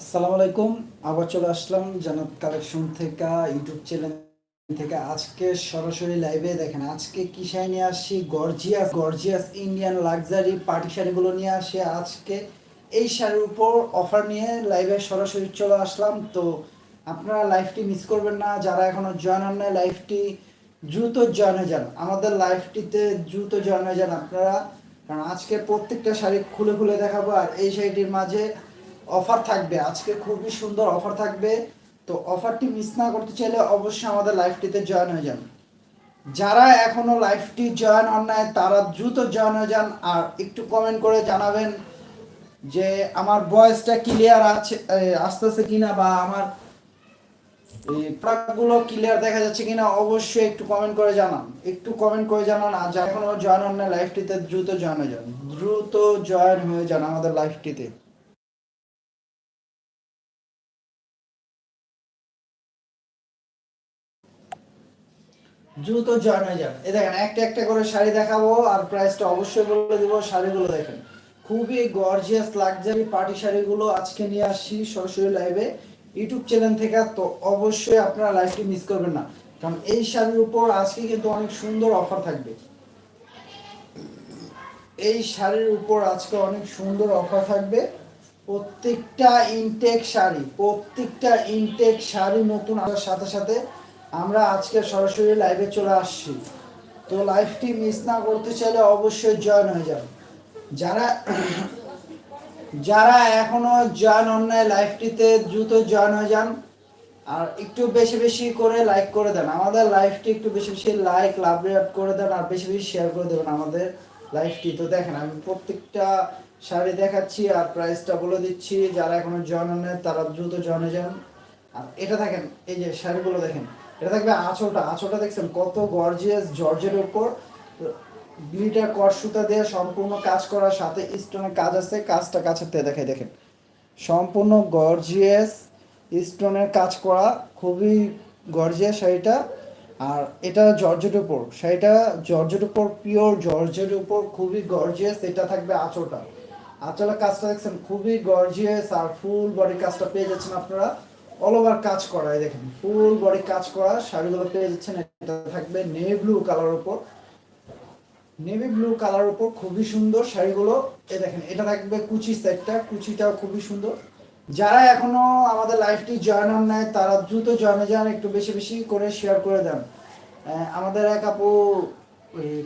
আসসালামু আলাইকুম। আবার চলে আসলাম জানাত কালেকশন থেকে, ইউটিউব চ্যানেল থেকে। আজকে সরাসরি লাইভে দেখেন, আজকে কি শাড়ি নিয়ে আসছি? Gorgeous gorgeous Indian luxury party শাড়িগুলো নিয়ে আসি আজকে। এই শাড়ির উপর অফার নিয়ে লাইভে সরাসরি চলে আসলাম। তো আপনারা লাইভটি মিস করবেন না। যারা এখনও জয়েন হন নাই লাইভটি দ্রুত জয়েন হয়ে যান। আমাদের লাইভটিতে দ্রুত জয়েন হয়ে যান আপনারা। কারণ আজকে প্রত্যেকটা শাড়ি খুলে খুলে দেখাবো। আর এই শাড়িটির মাঝে অফার থাকবে। আজকে খুবই সুন্দর অফার থাকবে। তো অফারটি মিস না করতে চাইলে অবশ্যই আমাদের লাইভটিতে জয়েন হয়ে যান। যারা এখনও লাইভটি জয়েন হন নাই, তারা দ্রুত জয়েন হয়ে যান আর একটু কমেন্ট করে জানাবেন যে আমার ভয়েসটা ক্লিয়ার আছে আসতেছে কিনা বা আমার এই প্রোডাক্টগুলো ক্লিয়ার দেখা যাচ্ছে কিনা অবশ্যই একটু কমেন্ট করে জানান। একটু কমেন্ট করে জানান আর যারা এখনও জয়েন হন না লাইভটিতে দ্রুত জয়েন হয়ে যান। দ্রুত জয়েন হয়ে যান আমাদের লাইভটিতে। দ্রুত জয়েন হয়ে যান এই দেখেন, একটা একটা করে শাড়ি দেখাবো আর প্রাইসটা অবশ্যই বলে দিব। শাড়িগুলো দেখেন, খুবই গর্জিয়াস লাক্সারি পার্টি শাড়িগুলো আজকে নিয়ে আসছি সরাসরি লাইভে ইউটিউব চ্যানেল থেকে, তো অবশ্যই আপনারা লাইভটি মিস করবেন না। কারণ এই শাড়ির উপর আজকে কিন্তু অনেক সুন্দর অফার থাকবে। এই শাড়ির উপর আজকে অনেক সুন্দর অফার থাকবে। প্রত্যেকটা ইনটেক শাড়ি, প্রত্যেকটা ইনটেক শাড়ি নতুন আসার সাথে সাথে আমরা আজকে সরাসরি লাইভে চলে আসছি। তো লাইভটি মিস না করতে চাইলে অবশ্যই জয়েন হয়ে যান যারা যারা এখনও জয়েন অন্যায় লাইভটিতে দ্রুত জয়েন হয়ে যান। আর একটু বেশি বেশি করে লাইক করে দেন। আমাদের লাইভটি একটু বেশি বেশি লাইক লাভ করে দেন আর বেশি বেশি শেয়ার করে দেবেন আমাদের লাইভটি তো দেখেন, আমি প্রত্যেকটা শাড়ি দেখাচ্ছি আর প্রাইসটা বলে দিচ্ছি। যারা এখনও জয়েন নেয় তারা দ্রুত জয়েন হয়ে যান। আর এটা দেখেন, এই যে শাড়িগুলো দেখেন। এটা থাকবে আঁচলটা আঁচলটা দেখছেন কত গর্জিয়াস জর্জের উপর। গ্লিটার কট সুতা দিয়ে সম্পূর্ণ কাজ করার সাথে স্টোনের কাজ আছে, কাজটা কাছের থেকে দেখে, দেখেন। সম্পূর্ণ গর্জিয়াস স্টোনের কাজ করা, খুবই গর্জিয়াস শাড়িটা। আর এটা জর্জের উপর, শাড়িটা জর্জের উপর পিওর জর্জের উপর, খুবই গর্জিয়াস এটা থাকবে আঁচলটা। আঁচলের কাজটা দেখছেন, খুবই গর্জিয়াস আর ফুল বডি কাজটা পেয়ে যাচ্ছেন আপনারা। অল ওভার কাজ করা, এই দেখেন ফুল বডি কাজ করা, শাড়িগুলো পেয়ে যাচ্ছেন, এটা থাকবে নেভি ব্লু কালার উপর। নেভি ব্লু কালার উপর খুবই সুন্দর শাড়িগুলো এ দেখেন, এটা থাকবে কুচি সেটটা কুচিটাও খুবই সুন্দর। যারা এখনও আমাদের লাইফটি জয়েন হন নাই, তারা দ্রুত জয়েনে যান, একটু বেশি বেশি করে শেয়ার করে দেন। আমাদের এক আপু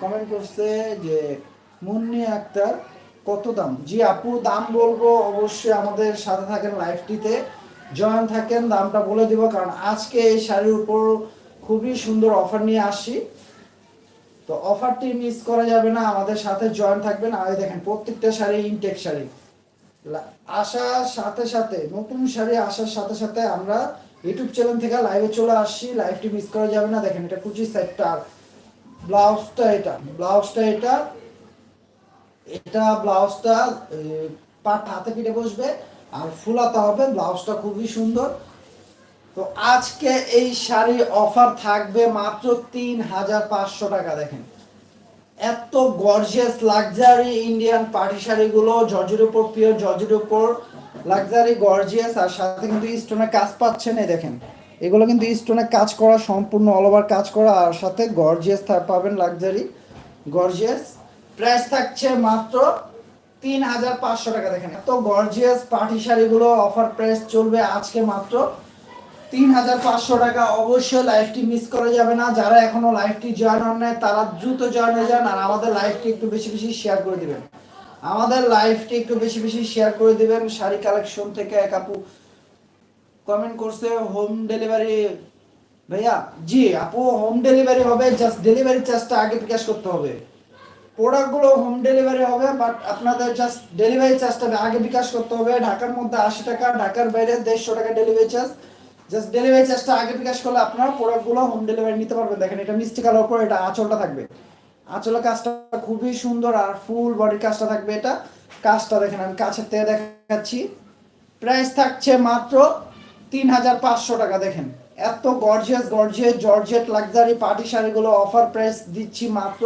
কমেন্ট করছে যে, মুন্নি আক্তার, কত দাম? জি আপু, দাম বলব অবশ্যই আমাদের সাথে থাকেন লাইফটিতে জয়েন থাকেন, দামটা বলে দিব, কারণ আজকে এই শাড়ির উপর খুবই সুন্দর অফার নিয়ে আসছি। তো অফারটি মিস করা যাবে না, আমাদের সাথে জয়েন থাকবেন। আর দেখেন, প্রত্যেকটা শাড়ি ইনটেক শাড়ি। আসার সাথে সাথে, নতুন শাড়ি আসার সাথে সাথে আমরা ইউটিউব চ্যানেল থেকে লাইভে চলে আসছি। লাইভটি মিস করা যাবে না। দেখেন, এটা কুচি সেটটা ব্লাউজটা এটা ব্লাউজটা এটা এটা ব্লাউজটা পাট হাতে পিঠে বসবে। আর ফুলাতে হবে, ব্লাউজটা খুবই সুন্দর। তো আজকে এই শাড়ি অফার থাকবে মাত্র তিন হাজার পাঁচশো টাকা, দেখেন। এত গর্জিয়াস লাক্সারি ইন্ডিয়ান পার্টি শাড়িগুলো, জর্জের উপর পিওর জর্জের উপর লাক্সারি গর্জিয়াস আর সাথে কিন্তু স্টোনের কাজ পাচ্ছেন এই দেখেন। এগুলো কিন্তু স্টোনের কাজ করা, সম্পূর্ণ অল ওভার কাজ করা, আর সাথে গর্জিয়াস পাবেন লাক্সারি গর্জিয়াস প্রাইস থাকছে মাত্র তিন হাজার পাঁচশো টাকা দেখেন। এত গর্জিয়াস পার্টি শাড়িগুলো অফার প্রাইস চলবে আজকে মাত্র তিন হাজার পাঁচশো টাকা। অবশ্যই লাইভটি মিস করা যাবে না। যারা এখনও লাইভটি জয়েন হন নাই, তারা দ্রুত জয়েন হয়ে যান আর আমাদের লাইভটি একটু বেশি বেশি শেয়ার করে দিবেন। আমাদের লাইভটি একটু বেশি বেশি শেয়ার করে দিবেন। শাড়ি কালেকশন থেকে এক আপু কমেন্ট করছে হোম ডেলিভারি ভাইয়া, জি আপু হোম ডেলিভারি হবে জাস্ট ডেলিভারি চার্জটা আগে বিকাশ করতে হবে। প্রোডাক্টগুলো হোম ডেলিভারি হবে বাট আপনাদের জাস্ট ডেলিভারি চার্জটা আগে বিকাশ করতে হবে। ঢাকার মধ্যে আশি টাকা, ঢাকার বাইরে দেড়শো টাকা ডেলিভারি চার্জ জাস্ট ডেলিভারি চার্জটা আগে বিকাশ করলে আপনারা প্রোডাক্টগুলো হোম ডেলিভারি নিতে পারবেন। দেখেন, এটা মিষ্টি কালার উপর, এটা আঁচলটা থাকবে। আঁচলের কাজটা খুবই সুন্দর আর ফুল বডির কাজটা থাকবে এটা। কাজটা দেখেন, আমি কাছের থেকে দেখাচ্ছি। প্রাইস থাকছে মাত্র তিন হাজার পাঁচশো টাকা, দেখেন। এত gorgeous gorgeous georgette luxury party শাড়িগুলো অফার প্রাইস দিচ্ছি মাত্র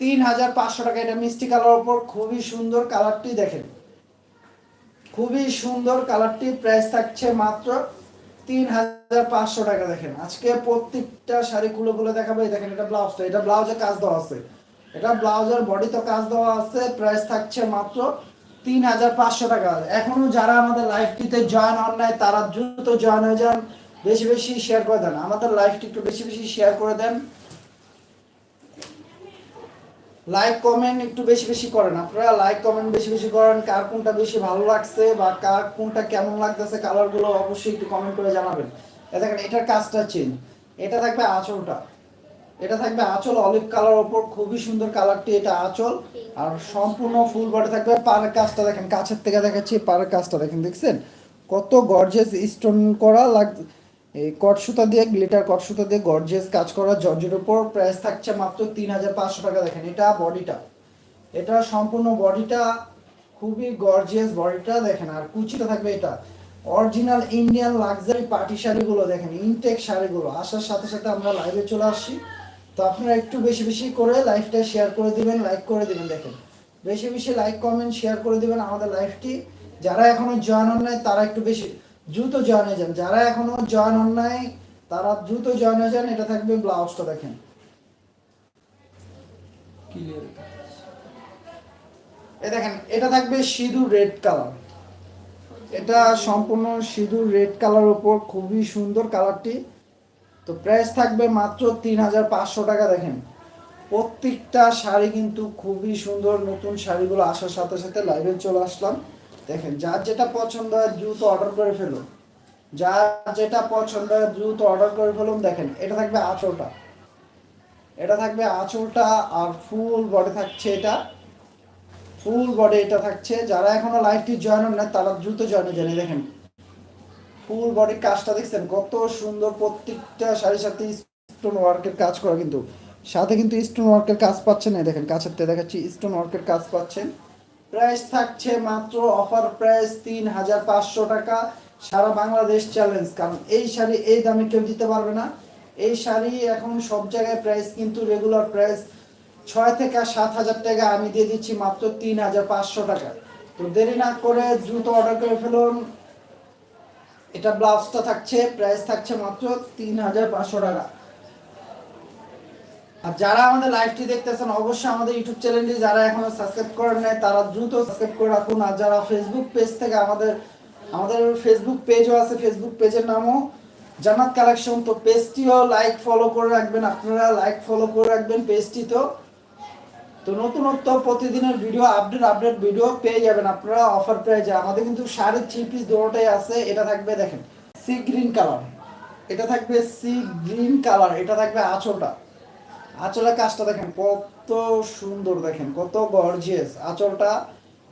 তিন হাজার পাঁচশো টাকা। এটা মিষ্টি কালার ওপর খুবই সুন্দর কালারটি দেখেন। খুবই সুন্দর কালারটি প্রাইস থাকছে মাত্র তিন হাজার পাঁচশো টাকা দেখেন। আজকে প্রত্যেকটা শাড়ি খুলে খুলে দেখাবো। দেখেন, এটা ব্লাউজটা এটা ব্লাউজে কাজ দেওয়া আছে। এটা ব্লাউজের বডি তো কাজ দেওয়া আছে। প্রাইস থাকছে মাত্র তিন হাজার পাঁচশো টাকা। এখনও যারা আমাদের লাইফটিতে জয়েন হন নাই, তারা দ্রুত জয়েন হয়ে যান। বেশি বেশি শেয়ার করে দেন। আমাদের লাইফটি একটু বেশি বেশি শেয়ার করে দেন। লাইক কমেন্ট একটু বেশি বেশি করেন আপনারা। লাইক কমেন্ট বেশি বেশি করেন। কার কোনটা বেশি ভালো লাগছে বা কার কোনটা কেমন লাগতেছে কালারগুলো অবশ্যই একটু কমেন্ট করে জানাবেন। দেখেন, এটার কাজটা চেঞ্জ এটা থাকবে আঁচলটা। এটা থাকবে আঁচল অলিভ কালার ওপর খুবই সুন্দর কালারটি এটা আঁচল। আর সম্পূর্ণ ফুল বডি থাকবে পাড়ের কাজটা দেখেন। কাছের থেকে দেখাচ্ছি পাড়ের কাজটা দেখেন, দেখছেন? কত গর্জেস স্টোন করা লাগ এই কট সুতা দিয়ে, গ্লিটার কট সুতা দিয়ে গর্জেস কাজ করা জর্জের উপর। প্রাইস থাকছে মাত্র তিন হাজার পাঁচশো টাকা। দেখেন, এটা বডিটা এটা সম্পূর্ণ বডিটা খুবই গর্জিয়াস বডিটা দেখেন, আর কুচিটা থাকবে এটা। অরিজিনাল ইন্ডিয়ান লাক্সারি পার্টি শাড়িগুলো, দেখেন ইনটেক শাড়িগুলো। আসার সাথে সাথে আমরা লাইভে চলে আসছি। তো আপনারা একটু বেশি বেশি করে লাইভটা শেয়ার করে দিবেন লাইক করে দিবেন, দেখেন। বেশি বেশি লাইক কমেন্ট শেয়ার করে দিবেন আমাদের লাইভটি যারা এখনও জয়েন হন তারা একটু বেশি দ্রুত জয়েন হয়ে যান। যারা এখনও জয়েন হন নাই, তারা দ্রুত জয়েন হয়ে যান, এটা থাকবে ব্লাউজটা দেখেন। এ দেখেন, এটা থাকবে সিঁদুর রেড কালার। এটা সম্পূর্ণ সিঁদুর রেড কালার উপর, খুবই সুন্দর কালারটি। তো প্রাইস থাকবে মাত্র তিন হাজার পাঁচশো টাকা, দেখেন। প্রত্যেকটা শাড়ি কিন্তু খুবই সুন্দর, নতুন শাড়িগুলো আসার সাথে সাথে লাইভে চলে আসলাম। দেখেন, যার যেটা পছন্দ হয় দ্রুত অর্ডার করে ফেলুন। যার যেটা পছন্দ হয় দ্রুত অর্ডার করে ফেলুন, দেখেন, এটা থাকবে আঁচলটা। এটা থাকবে আঁচলটা আর ফুল বডি থাকছে এটা। ফুল বডি এটা থাকছে। যারা এখনও লাইভটি জয়েন হন না তারা দ্রুত জয়েন যান। এই দেখেন ফুল বডির কাজটা দেখছেন, কত সুন্দর প্রত্যেকটা শাড়ির সাথে স্টোন ওয়ার্কের কাজ করা কিন্তু। সাথে কিন্তু স্টোন ওয়ার্কের কাজ পাচ্ছেন না দেখেন কাছের দেখাচ্ছি স্টোন ওয়ার্কের কাজ পাচ্ছেন। প্রাইস থাকছে মাত্র অফার প্রাইস তিন হাজার পাঁচশো টাকা। সারা বাংলাদেশ চ্যালেঞ্জ, কারণ এই শাড়ি এই দামে কেউ দিতে পারবে না। এই শাড়ি এখন সব জায়গায় প্রাইস কিন্তু রেগুলার প্রাইস ছয় থেকে সাত হাজার টাকা। আমি দিয়ে দিচ্ছি মাত্র তিন হাজার পাঁচশো টাকা। তো দেরি না করে দ্রুত অর্ডার করে ফেলুন। এটা ব্লাউজটা থাকছে, প্রাইস থাকছে মাত্র তিন হাজার পাঁচশো টাকা। আর যারা আমাদের লাইভটি দেখতেছেন, অবশ্যই আমাদের ইউটিউব চ্যানেলটি যারা এখনও সাবস্ক্রাইব করেন নাই, তারা দ্রুত সাবস্ক্রাইব করে রাখুন। আর যারা ফেসবুক পেজ থেকে আমাদের আমাদের ফেসবুক পেজও আছে ফেসবুক পেজের নামও জান্নাত কালেকশন তো পেজটিও লাইক ফলো করে রাখবেন। আপনারা লাইক ফলো করে রাখবেন পেজটি তো। তো নতুনত্ব প্রতিদিনের ভিডিও আপডেট আপডেট ভিডিও পেয়ে যাবেন। আপনারা অফার পেয়ে যাবেন আমাদের কিন্তু সাড়ে থ্রি পিস দুটোটাই আছে। এটা থাকবে দেখেন সি গ্রিন কালার এটা থাকবে সি গ্রিন কালার এটা থাকবে আঁচলটা। আঁচলের কাজটা দেখেন, কত সুন্দর দেখেন, কত গর্জিয়াস আঁচলটা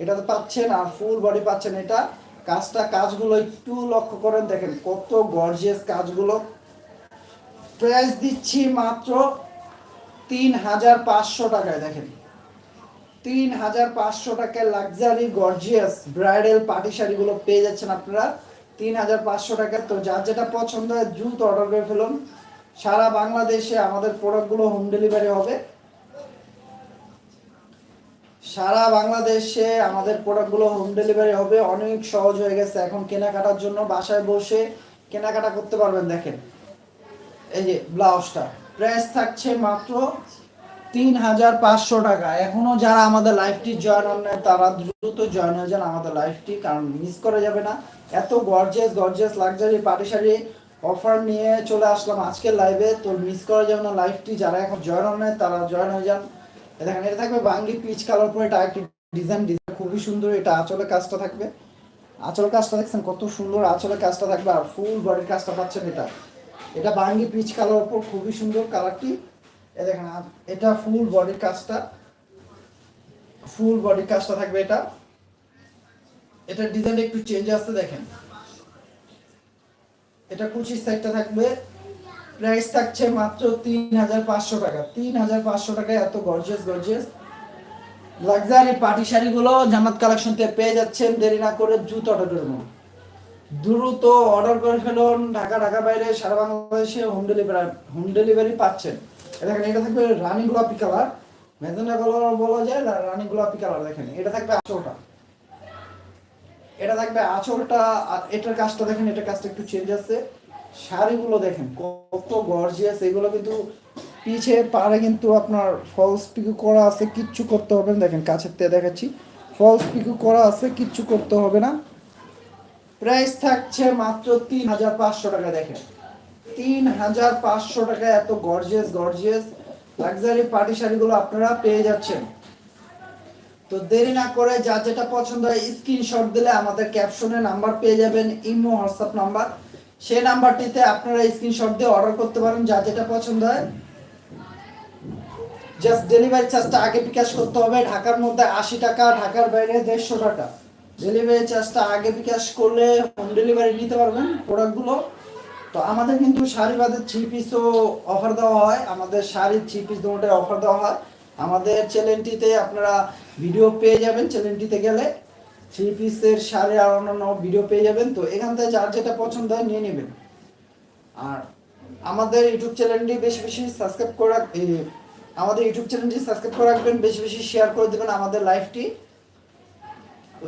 এটাতে পাচ্ছেন, আর ফুল বডি পাচ্ছেন এটা। কাজটা, কাজগুলো একটু লক্ষ্য করেন, দেখেন কত গর্জিয়াস কাজগুলো। প্রাইস দিচ্ছি মাত্র তিন হাজার পাঁচশো টাকায়, দেখেন। তিন হাজার পাঁচশো টাকায় লাক্সারি গর্জিয়াস ব্রাইডাল পার্টি শাড়িগুলো পেয়ে যাচ্ছেন আপনারা। তিন হাজার পাঁচশো টাকা তো যার যেটা পছন্দ হয়, দ্রুত অর্ডার করে ফেলুন। সারা বাংলাদেশে আমাদের প্রোডাক্টগুলো হোম ডেলিভারি হবে। সারা বাংলাদেশে আমাদের প্রোডাক্টগুলো হোম ডেলিভারি হবে। অনেক সহজ হয়ে গেছে এখন কেনাকাটার জন্য। বাসায় বসে কেনাকাটা করতে পারবেন, দেখেন। এই যে ব্লাউজটা, প্রাইস থাকছে মাত্র তিন হাজার পাঁচশো টাকা। এখনও যারা আমাদের লাইফটি জয়েন হন তারা দ্রুত জয়েন হয়ে যান আমাদের লাইফটি কারণ মিস করা যাবে না। এত গর্জেস গর্জিয়াস লাক্সারি পাটি শাড়ি অফার নিয়ে চলে আসলাম আজকের লাইভে তো মিস করা যাবে না লাইফটি যারা এখন জয়েন হন তারা জয়েন হয়ে যান। দেখেন এটা থাকবে বাঙ্গি পিচ কালার পরে এটা একটি ডিজাইন ডিজাইন খুবই সুন্দর, এটা আঁচলের কাজটা থাকবে। আঁচলের কাজটা দেখছেন, কত সুন্দর আঁচলের কাজটা থাকবে আর ফুল বডির কাজটা পাচ্ছেন এটা। এটা বাঙ্গি পিচ কালার উপর খুবই সুন্দর কালারটি এ দেখেন এটা ফুল বডির কাজটা। ফুল বডির কাজটা থাকবে এটা। এটা ডিজাইনটা একটু চেঞ্জ আসতে দেখেন। এটা কুচির সাইডটা থাকবে। প্রাইস থাকছে মাত্র তিন হাজার পাঁচশো টাকা। তিন হাজার পাঁচশো টাকায় এত গর্জিয়াস গর্জিয়াস লাক্সারি পার্টি শাড়িগুলো জামাত কালেকশন থেকে পেয়ে যাচ্ছেন। দেরি না করে দ্রুত অর্ডার করুন দ্রুত অর্ডার করে ফেলুন। ঢাকা ঢাকা বাইরে সারা বাংলাদেশে হোম ডেলিভারি হোম ডেলিভারি পাচ্ছেন। দেখেন, এটা থাকবে রানী গোলাপি কালার মেজেন্ডা কালার বলা যায় রানী গোলাপি কালার দেখেন। এটা থাকবে আঁচলটা এটা থাকবে আঁচলটা এটার কাজটা দেখেন, এটার কাজটা একটু চেঞ্জ আছে। শাড়িগুলো দেখেন, কত গর্জিয়াস এগুলো কিন্তু পিছে পাড়ে কিন্তু আপনার ফলস পিকু করা আছে, কিচ্ছু করতে হবে না। দেখেন, কাছের থেকে দেখাচ্ছি। ফলস পিকু করা আছে, কিচ্ছু করতে হবে না। প্রাইস থাকছে মাত্র তিন হাজার পাঁচশো টাকা, দেখেন। তিন হাজার পাঁচশো টাকা, এত গর্জিয়াস গর্জিয়াস লাক্সারি পার্টি শাড়িগুলো আপনারা পেয়ে যাচ্ছেন। তো দেরি না করে যা যেটা পছন্দ হয় স্ক্রিনশট দিলে আমাদের ক্যাপশনে নাম্বার পেয়ে যাবেন, ইমো হোয়াটসঅ্যাপ নাম্বার সেই নাম্বারটিতে আপনারা স্ক্রিনশট দিয়ে অর্ডার করতে পারেন যা যেটা পছন্দ হয়। জাস্ট ডেলিভারি চার্জটা আগে বিকাশ করতে হবে, ঢাকার মধ্যে আশি টাকা, ঢাকার বাইরে দেড়শো টাকা। ডেলিভারি চার্জটা আগে বিকাশ করলে হোম ডেলিভারি নিতে পারবেন প্রোডাক্টগুলো তো আমাদের কিন্তু শাড়ি বাদে থ্রি পিসও অফার দেওয়া হয়, আমাদের শাড়ি থ্রি পিস দুটোটাই অফার দেওয়া হয়। আমাদের চ্যানেলটিতে আপনারা ভিডিও পেয়ে যাবেন চ্যানেলটিতে গেলে থ্রি পিসের আর অন্যান্য ভিডিও পেয়ে যাবেন। তো এখান থেকে যার যেটা পছন্দ হয় নিয়ে নেবেন। আর আমাদের ইউটিউব চ্যানেলটি বেশি বেশি সাবস্ক্রাইব করে আমাদের ইউটিউব চ্যানেলটি সাবস্ক্রাইব করে রাখবেন, বেশি বেশি শেয়ার করে দেবেন আমাদের লাইভটি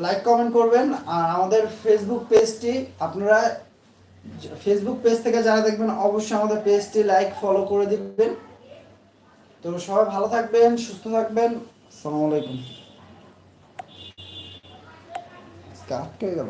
লাইক কমেন্ট করবেন, আর আমাদের ফেসবুক পেজটি আপনারা ফেসবুক পেজ থেকে যারা দেখবেন, অবশ্যই আমাদের পেজটি লাইক ফলো করে দিবেন। তো সবাই ভালো থাকবেন সুস্থ থাকবেন। আসসালামু আলাইকুম। আজকে আটকে গেল